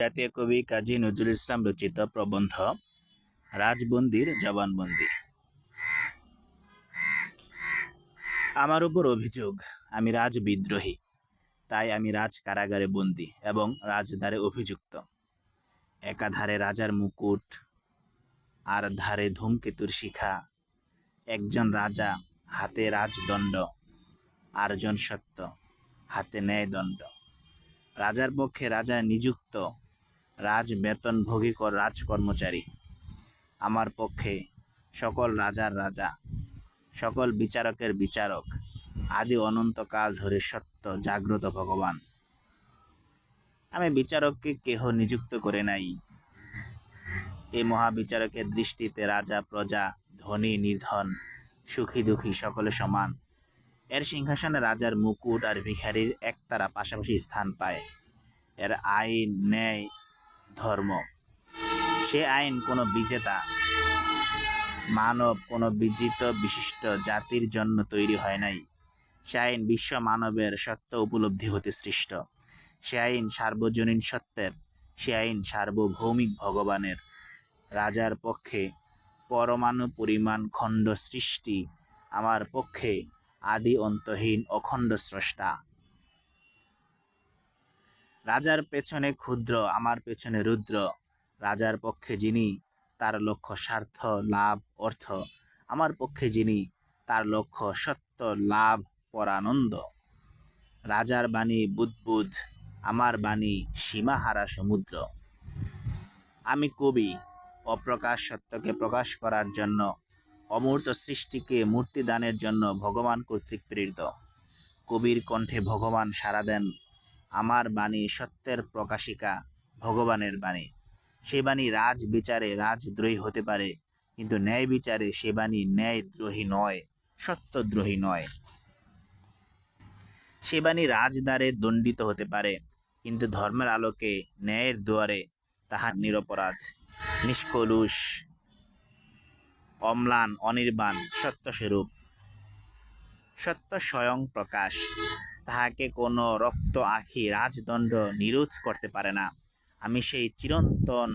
জাতীয় কবি কাজী নজরুল ইসলাম রচিত প্রবন্ধ, রাজবন্দির জবানবন্দি। আমার উপর অভিযোগ, আমি রাজ বিদ্রোহী, তাই আমি রাজ কারাগারে বন্দী এবং রাজদ্বারে অভিযুক্ত। একাধারে রাজার মুকুট, আর ধারে ধূমকেতুর শিখা, একজন রাজা, হাতে রাজদণ্ড, আরজন সত্য, হাতে ন্যায়দণ্ড। রাজার পক্ষে রাজা নিযুক্ত রাজ বেতন বেতনভোগী কর রাজকর্মচারী। আমার পক্ষে সকল রাজার রাজা, সকল বিচারকের বিচারক আদি অনন্তকাল ধরে সত্য, জাগ্রত ভগবান। আমি বিচারককে কেহ নিযুক্ত করে নাই। এই মহাবিচারকের দৃষ্টিতে রাজা, প্রজা, ধনী, নির্ধন, সুখী দুঃখী সকলে সমান। এর সিংহাসনে রাজার মুকুট আর ভিখারির একতারা পাশাপাশি স্থান পায়। এর আইন, ন্যায় ধর্ম। সে আইন কোনো বিজেতা, মানব কোনো বিজিত বিশিষ্ট জাতির জন্য তৈরি হয় নাই। সে আইন বিশ্ব মানবের সত্য উপলব্ধি হতে সৃষ্ট। সে আইন সার্বজনীন সত্যের, সে আইন সার্বভৌমিক ভগবানের। রাজার পক্ষে পরমাণু পরিমাণ খণ্ড সৃষ্টি, আমার পক্ষে আদি অন্তহীন অখণ্ড স্রষ্টা। রাজার পেছনে ক্ষুদ্র, আমার পেছনে রুদ্র। রাজার পক্ষে যিনি, তার লক্ষ্য স্বার্থ, লাভ, অর্থ। আমার পক্ষে যিনি, তার লক্ষ্য সত্য, লাভ, পরানন্দ। রাজার বাণী বুদবুদ, আমার বাণী সীমাহারা সমুদ্র। আমি কবি, অপ্রকাশ সত্যকে প্রকাশ করার জন্য, অমূর্ত সৃষ্টিকে মূর্তিদানের জন্য ভগবান কর্তৃক প্রেরিত। কবির কণ্ঠে ভগবান সারা দেন আমার বাণী সত্যের প্রকাশিকা, ভগবানের বাণী। সে বাণী রাজ বিচারে রাজদ্রোহী হতে পারে, কিন্তু ন্যায় বিচারে সে বাণী ন্যায়দ্রোহী নয়, সত্যদ্রোহী নয়। সে বাণী রাজদ্বারে দণ্ডিত হতে পারে, কিন্তু ধর্মের আলোকে ন্যায়ের দুয়ারে তাহার নিরপরাধ, নিষ্কলুষ, অম্লান, অনির্বাণ, সত্যস্বরূপ। সত্য স্বয়ং প্রকাশ। তাহাকে কোনো রক্ত আখি রাজদণ্ড নিরোধ করতে পারে না। আমি সেই চিরন্তন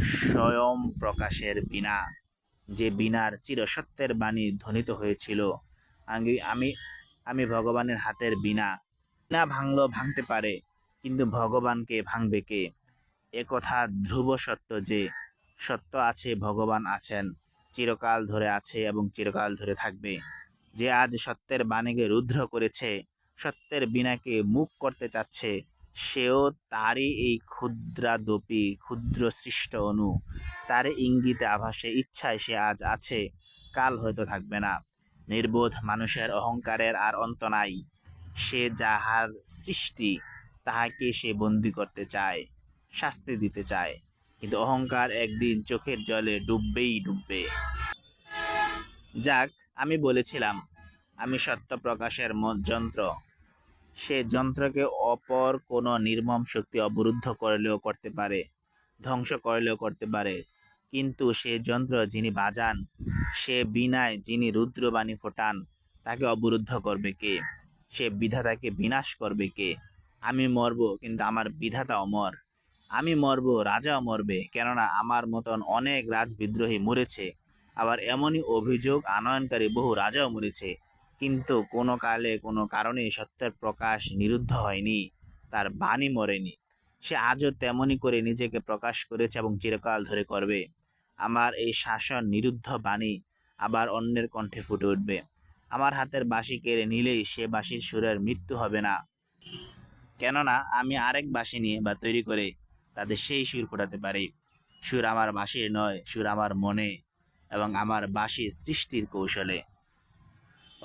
স্বয়ং প্রকাশের বিনা যে বিনার চিরসত্যের বাণী ধ্বনিত হয়েছিল। আমি আমি আমি ভগবানের হাতের বিনা না ভাঙলো, ভাঙতে পারে, কিন্তু ভগবানকে ভাঙবে কে? একথা ধ্রুব সত্য যে, সত্য আছে, ভগবান আছেন, চিরকাল ধরে আছে এবং চিরকাল ধরে থাকবে। যে আজ সত্যের বাণীকে রুদ্র করেছে সত্যের বিনাকে মুখ করতে চাচ্ছে, সেও তারই এই ক্ষুদ্রাদপি ক্ষুদ্র সৃষ্ট অনু। তার ইঙ্গিতে আভাসে ইচ্ছায় সে আজ আছে, কাল হয়তো থাকবে না। নির্বোধ মানুষের অহংকারের আর অন্ত নাই। সে যাহার সৃষ্টি তাহাকে সে বন্দি করতে চায়, শাস্তি দিতে চায়। কিন্তু অহংকার একদিন চোখের জলে ডুববেই ডুববে। যাক, আমি বলেছিলাম আমি সত্য প্রকাশের যন্ত্র। সে যন্ত্রকে অপর কোনো নির্মম শক্তি অবরুদ্ধ করলেও করতে পারে, ধ্বংস করলেও করতে পারে। কিন্তু সে যন্ত্র যিনি বাজান, সে বিনায় যিনি রুদ্রবাণী ফোটান, তাকে অবরুদ্ধ করবে কে? সে বিধাতাকে বিনাশ করবে কে? আমি মরব, কিন্তু আমার বিধাতা অমর আমি মরব, রাজাও মরবে, কেননা আমার মতন অনেক রাজবিদ্রোহী মরেছে। আবার এমনই অভিযোগ আনয়নকারী বহু রাজাও মরেছে। কিন্তু কোনো কালে কোনো কারণে সত্যের প্রকাশ নিরুদ্ধ হয়নি, তার বাণী মরেনি। সে আজও তেমনই করে নিজেকে প্রকাশ করেছে এবং চিরকাল ধরে করবে। আমার এই শাসন নিরুদ্ধ বাণী আবার অন্যের কণ্ঠে ফুটে উঠবে। আমার হাতের বাঁশি কেড়ে নিলেই সে বাঁশির সুরের মৃত্যু হবে না। কেননা আমি আরেক বাঁশি নিয়ে বা তৈরি করে তাদের সেই সুর ফোটাতে পারি। সুর আমার বাঁশির নয়, সুর আমার মনে এবং আমার বাঁশি সৃষ্টির কৌশলে।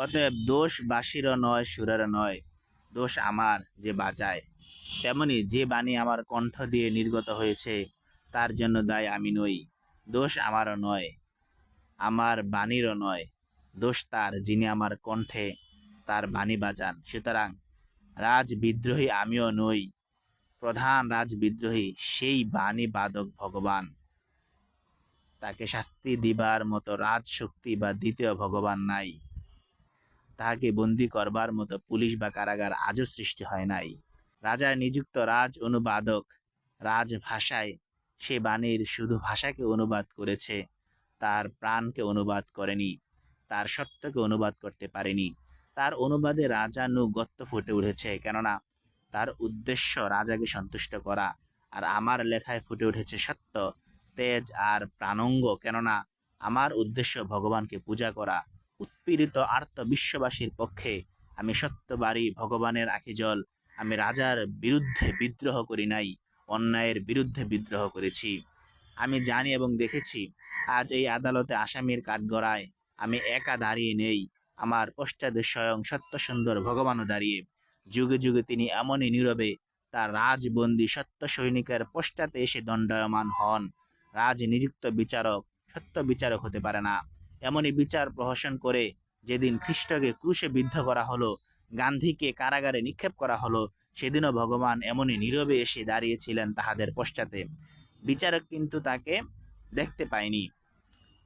অতএব দোষ বাঁশিরও নয় সুরেরও নয়, দোষ আমার যে বাজায়। তেমনি যে বাণী আমার কণ্ঠ দিয়ে নির্গত হয়েছে, তার জন্য দায় আমি নই। দোষ আমারও নয়, আমার বাণীরও নয়। দোষ তার যিনি আমার কণ্ঠে তার বাণী বাজান। সুতরাং রাজ বিদ্রোহী আমিও নই, প্রধান রাজ বিদ্রোহী সেই বাণী বাদক ভগবান। তাকে শাস্তি দিবার মতো রাজ শক্তি বা দ্বিতীয় ভগবান নাই। তাহাকে বন্দি করবার মতো পুলিশ বা কারাগার আজও সৃষ্টি হয় নাই। রাজার নিযুক্ত রাজ অনুবাদক রাজভাষায় সে বাণীর শুধু ভাষাকে অনুবাদ করেছে, তার প্রাণকে অনুবাদ করেনি, তার সত্যকে অনুবাদ করতে পারেনি। তার অনুবাদে রাজানুগত্য ফুটে উঠেছে, কেননা তার উদ্দেশ্য রাজাকে সন্তুষ্ট করা, আর আমার লেখায় ফুটে উঠেছে সত্য, তেজ আর প্রাণঙ্গ, কেননা আমার উদ্দেশ্য ভগবানকে পূজা করা। উৎপীড়িত আর্ত বিশ্ববাসীর পক্ষে আমি সত্যবারী ভগবানের আখি জল, আমি রাজার বিরুদ্ধে বিদ্রোহ করি নাই, অন্যায়ের বিরুদ্ধে বিদ্রোহ করেছি। আমি জানি এবং দেখেছি, আজ এই আদালতে আসামির কাঠগড়ায় আমি একা দাঁড়িয়ে নেই, আমার পশ্চাদে স্বয়ং সত্য সুন্দর ভগবানও দাঁড়িয়ে। যুগে যুগে তিনি এমনই নীরবে, তার রাজবন্দী সত্য সৈনিকের পশ্চাতে এসে দণ্ডায়মান হন। রাজ নিযুক্ত বিচারক, সত্য বিচারক হতে পারে না। এমনই বিচার প্রহসন করে যেদিন খ্রিস্টকে ক্রুশে বিদ্ধ করা হলো, গান্ধীকে কারাগারে নিক্ষেপ করা হলো, সেদিনও ভগবান এমনই নীরবে এসে দাঁড়িয়েছিলেন তাহাদের পশ্চাতে। বিচারক কিন্তু তাকে দেখতে পায়নি।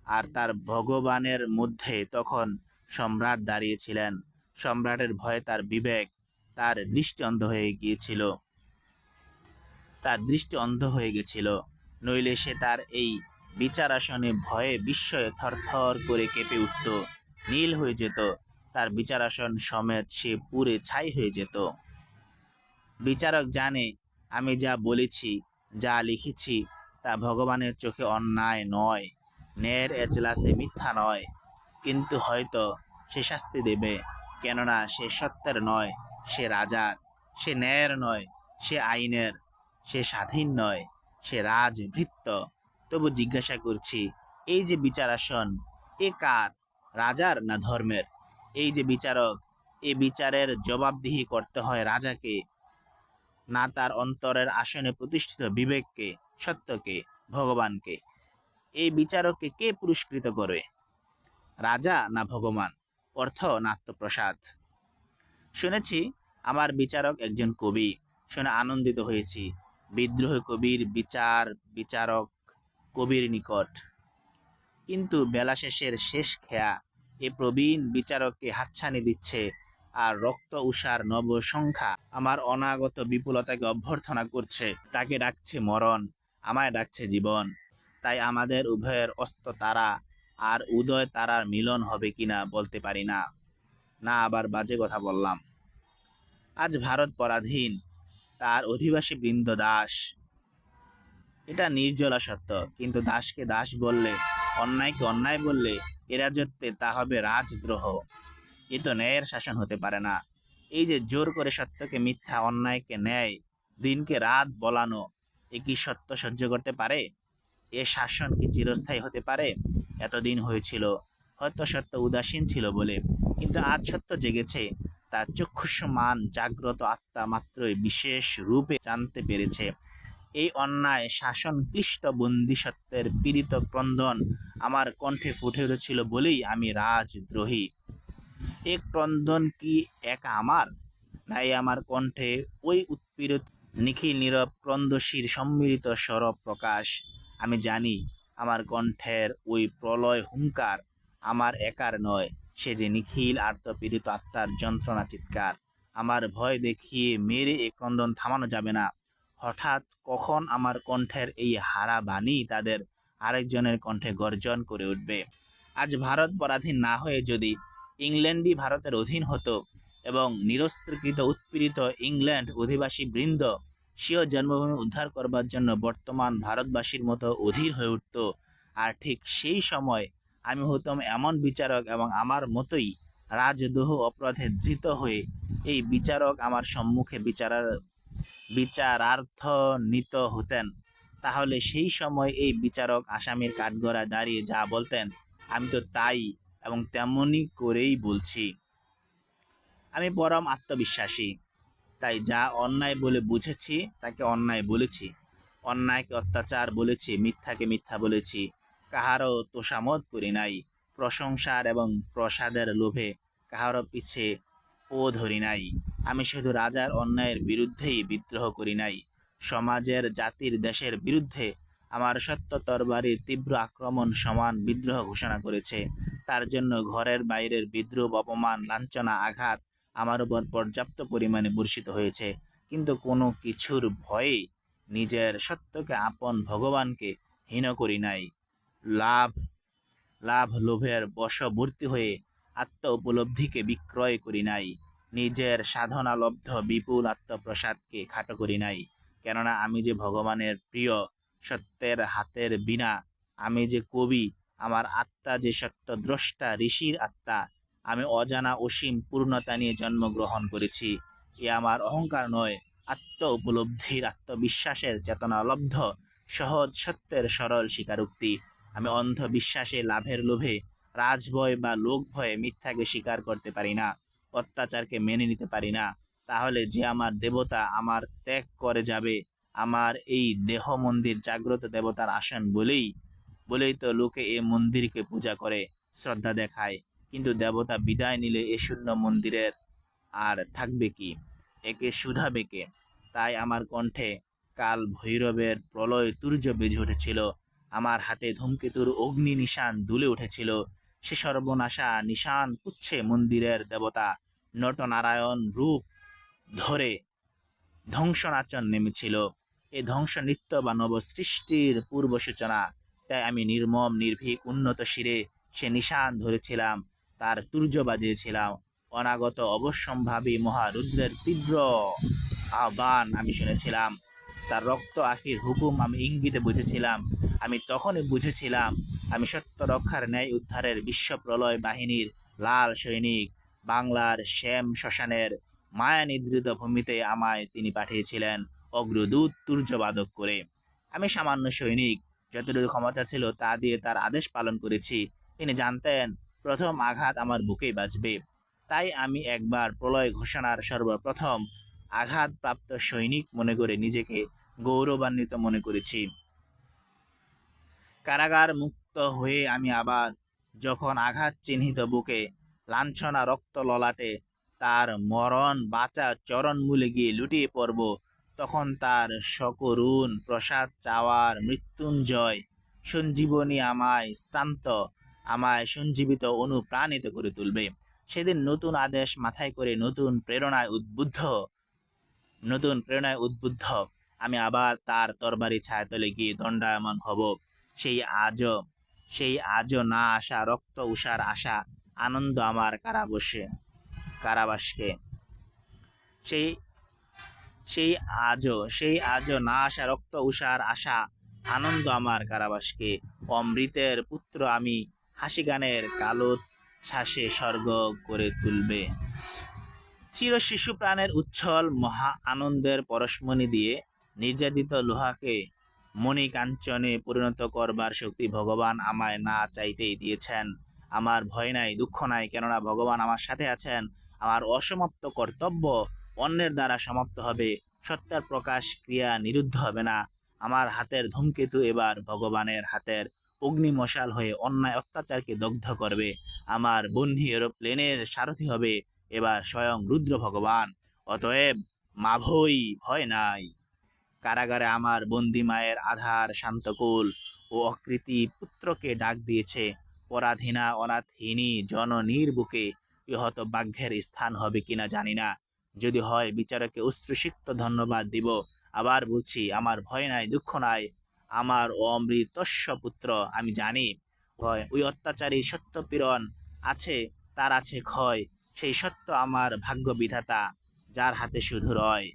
আর তার ভগবানের মধ্যে তখন সম্রাট দাঁড়িয়েছিলেন। সম্রাটের ভয়ে তার বিবেক, তার দৃষ্টি অন্ধ হয়ে গিয়েছিল। তার দৃষ্টি অন্ধ হয়ে গেছিল নইলে সে তার এই বিচার আসনে ভয়ে বিস্ময়ে থরথর করে কেঁপে উঠত। নীল হয়ে যেত। তার বিচার আসন সমেত সে পুরে ছাই হয়ে যেত। বিচারক জানে, আমি যা বলেছি, যা লিখেছি, তা ভগবানের চোখে অন্যায় নয়, ন্যায়ের এজলাসে মিথ্যা নয়। কিন্তু হয়তো সে শাস্তি দেবে, কেননা সে সত্যের নয়, সে রাজার, সে ন্যায়ের নয়, সে আইনের, সে স্বাধীন নয়, সে রাজভৃত্য তবু জিজ্ঞাসা করছি, এই যে বিচার আসন এ কার, রাজার না ধর্মের? এই যে বিচারক, এ বিচারের জবাবদিহি করতে হয় রাজাকে, না তার অন্তরের আসনে প্রতিষ্ঠিত বিবেককে, সত্যকে, ভগবানকে। এই বিচারককে কে পুরস্কৃত করে? রাজা না ভগবান? অর্থ নাট্যপ্রসাদ শুনেছি, আমার বিচারক একজন কবি। শুনে আনন্দিত হয়েছি। বিদ্রোহ কবির বিচার, বিচারক কবির নিকট। কিন্তু বেলা শেষের শেষ খেয়া এ প্রবীণ বিচারককে হাতছানি দিচ্ছে আর রক্ত উষার নব সংখ্যা আমার অনাগত বিপুলতাকে অভ্যর্থনা করছে। তাকে ডাকছে মরণ, আমায় ডাকছে জীবন। তাই আমাদের উভয়ের অস্ত তারা আর উদয় তারার মিলন হবে কিনা বলতে পারি না। না আবার বাজে কথা বললাম। আজ ভারত পরাধীন, তার অধিবাসী বৃন্দ দাস। এটা নির্জলা সত্য কিন্তু দাসকে দাস বললে, অন্যায়কে অন্যায় বললে এ রাজত্বে তা হবে রাজদ্রোহ। এ তো ন্যায়ের শাসন হতে পারে না। এই যে জোর করে সত্যকে মিথ্যা, অন্যায়কে ন্যায়, দিনকে রাত বলানো, এ কি সত্য সহ্য করতে পারে? এ শাসন কি চিরস্থায়ী হতে পারে? এতদিন হয়েছিল, হয়তো সত্য উদাসীন ছিল বলে। কিন্তু আজ সত্য জেগেছে। তার চক্ষুষ্মান জাগ্রত আত্মা মাত্রই বিশেষ রূপে জানতে পেরেছে। এই অন্যায় শাসন ক্লিষ্ট বন্দি সত্যের পীড়িত ক্রন্দন আমার কণ্ঠে ফুটে উঠেছিল বলেই আমি রাজদ্রোহী। এ ক্রন্দন কি একা আমার? নাই আমার কণ্ঠে ওই উৎপীড়িত, নিখিল, নীরব ক্রন্দশীর সম্মিলিত সরব প্রকাশ। আমি জানি আমার কণ্ঠের ওই প্রলয় হুঙ্কার আমার একার নয়, সে যে নিখিল, আর্তপীড়িত আত্মার যন্ত্রণা, চিৎকার। আমার ভয় দেখিয়ে মেরে এ ক্রন্দন থামানো যাবে না। হঠাৎ কখন আমার কণ্ঠের এই হারা বাণী তাদের আরেকজনের কণ্ঠে গর্জন করে উঠবে। আজ ভারত পরাধীন না হয়ে যদি ইংল্যান্ডই ভারতের অধীন হতো এবং নিরস্ত্রকৃত উৎপীড়িত ইংল্যান্ড অধিবাসী বৃন্দ স্বীয় জন্মভূমি উদ্ধার করবার জন্য বর্তমান ভারতবাসীর মতো অধীর হয়ে উঠত, আর ঠিক সেই সময় আমি হতাম এমন বিচারক এবং আমার মতোই রাজদোহ অপরাধে ধৃত হয়ে এই বিচারক আমার সম্মুখে বিচারার বিচারার্থ নিত হতেন। তাহলে সেই সময় এই বিচারক আসামির কাঠগড়ায় দাঁড়িয়ে যা বলতেন, আমি তো তাই এবং তেমনই করেই বলছি। আমি পরম আত্মবিশ্বাসী। তাই যা অন্যায় বলে বুঝেছি, তাকে অন্যায় বলেছি। অন্যায়কে অত্যাচার বলেছি, মিথ্যাকে মিথ্যা বলেছি। কাহারও তোষামত করি নাই। প্রশংসার এবং প্রসাদের লোভে কাহারও পিছে ও ধরি নাই। আমি শুধু রাজার অন্যায়ের বিরুদ্ধেই বিদ্রোহ করি নাই। সমাজের, জাতির, দেশের বিরুদ্ধে আমার সত্য তরবারির তীব্র আক্রমণ সমান বিদ্রোহ ঘোষণা করেছে। তার জন্য ঘরের বাইরের বিদ্রুপ অপমান, লাঞ্ছনা, আঘাত আমার উপর পর্যাপ্ত পরিমাণে বর্ষিত হয়েছে। কিন্তু কোনো কিছুর ভয়ে নিজের সত্যকে আপন ভগবানকে হীন করি নাই। লাভ লাভ, লোভের বশবর্তী হয়ে আত্ম উপলব্ধিকে বিক্রয় করি নাই। নিজের সাধনা লব্ধ বিপুল আত্মপ্রসাদকে খাটো করি নাই। কেননা আমি যে ভগবানের প্রিয়, সত্যের হাতের বিনা আমি যে কবি, আমার আত্মা যে সত্য দ্রষ্টা, ঋষির আত্মা, আমি অজানা অসীম পূর্ণতা নিয়ে জন্মগ্রহণ করেছি, এ আমার অহংকার নয়, আত্ম উপলব্ধির আত্মবিশ্বাসের চেতনা লব্ধ সহজ সত্যের সরল স্বীকারোক্তি। আমি অন্ধবিশ্বাসে লাভের লোভে, রাজভয় বা লোক ভয়ে মিথ্যাকে স্বীকার করতে পারি না। অত্যাচারকে মেনে নিতে পারি না, তাহলে যে আমার দেবতা আমার ত্যাগ করে যাবে, আমার এই দেহ মন্দির জাগ্রত দেবতার আসন বলেই বলেই তো লোকে এ মন্দিরকে পূজা করে, শ্রদ্ধা দেখায়। কিন্তু দেবতা বিদায় নিলে এ শূন্য মন্দিরের আর থাকবে কি? একে শুধাবে কে? তাই আমার কণ্ঠে কাল ভৈরবের প্রলয় তুর্য বেজে উঠেছিল, আমার হাতে ধূমকেতুর অগ্নি নিশান দুলে উঠেছিল, সে সর্বনাশা নিশান পুচ্ছে মন্দিরের দেবতা। নটনারায়ণ রূপ ধরে ধ্বংসনাচন নেমেছিল। এই ধ্বংস নৃত্য বা নবসৃষ্টির পূর্ব সূচনা তাই আমি নির্মম, নির্ভীক, উন্নত শিরে সে নিশান ধরেছিলাম, তার তুর্য বাজিয়েছিলাম, অনাগত অবশ্যম্ভাবী মহারুদ্রের তীব্র আহ্বান আমি শুনেছিলাম, তার রক্ত আখির হুকুম আমি ইঙ্গিতে বুঝেছিলাম, আমি তখনই বুঝেছিলাম, আমি সত্য রক্ষার ন্যায় উদ্ধারের বিশ্ব প্রলয় বাহিনীর লাল সৈনিক বাংলার শ্যাম শ্মশানের মায়া নিদ্রিত ভূমিতে আমায় তিনি পাঠিয়েছিলেন অগ্রদূত তুর্যবাদক করে। আমি সামান্য সৈনিক, যতটুকু ক্ষমতা ছিল তা দিয়ে তার আদেশ পালন করেছি। তিনি জানতেন, প্রথম আঘাত আমার বুকেই বাজবে। তাই আমি একবার প্রলয় ঘোষণার সর্বপ্রথম আঘাতপ্রাপ্ত সৈনিক মনে করে নিজেকে গৌরবান্বিত মনে করেছি। কারাগার মুক্ত হয়ে আমি আবার যখন আঘাত চিহ্নিত বুকে লাঞ্ছনা রক্ত ললাটে। তার মরণ বাঁচা চরণ মূলে গিয়ে লুটিয়ে পড়ব। তখন তার সকরুণ প্রসাদ চাওয়ার মৃত্যুঞ্জয়। সঞ্জীবনী আমায় শ্রান্ত, আমায় সঞ্জীবিত অনুপ্রাণিত করে তুলবে। সেদিন নতুন আদেশ মাথায় করে নতুন প্রেরণায় উদ্বুদ্ধ, নতুন প্রেরণায় উদ্বুদ্ধ। আমি আবার তার তরবারি ছায়াতলে গিয়ে দণ্ডায়মান হব। সেই আজও সেই আজও না আসা রক্ত উষার আশা আনন্দ আমার কারাবসে, কারাবাসকে। সেই সেই আজও সেই আজও না আসা রক্ত, উষার আশা, আনন্দ আমার কারাবাসকে। অমৃতের পুত্র আমি হাসি গানের কালো ছাসে স্বর্গ করে তুলবে। চির শিশু প্রাণের উচ্ছল মহা আনন্দের পরশমণি দিয়ে নির্যাতিত লোহাকে মণিকাঞ্চনে পরিণত করবার শক্তি ভগবান আমায় না চাইতেই দিয়েছেন। আমার ভয় নাই, দুঃখ নাই, কেননা ভগবান আমার সাথে আছেন। আমার অসমাপ্ত কর্তব্য অন্যের দ্বারা সমাপ্ত হবে। সত্যার প্রকাশ ক্রিয়া নিরুদ্ধ হবে না। আমার হাতের ধূমকেতু এবার ভগবানের হাতের অগ্নিমশাল হয়ে অন্যায় অত্যাচারকে দগ্ধ করবে। আমার বন্ধি এরোপ্লেনের সারথি হবে। এবার স্বয়ং রুদ্র ভগবান। অতএব মাভই ভয় নাই। কারাগারে আমার বন্দি মায়ের আধার শান্তকুল ও অকৃতি পুত্রকে ডাক দিয়েছে। পরাধীনা অনাথহীনী জননীর বুকে ইহত বাঘ্যের স্থান হবে কিনা জানি না। যদি হয়, বিচারকে অশ্রুসিক্ত ধন্যবাদ দিব। আবার বলছি, আমার ভয় নাই, দুঃখ নাই। আমার অমৃতস্য পুত্র, আমি জানি, ভয়। ওই অত্যাচারী সত্য পীড়ন আছে, তার আছে ক্ষয়। সেই সত্য আমার ভাগ্য বিধাতা যার হাতে শুধু রয়।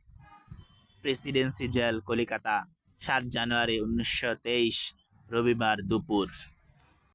প্রেসিডেন্সি জেল, কলিকাতা, সাত জানুয়ারি উনিশশো তেইশ, রবিবার দুপুর।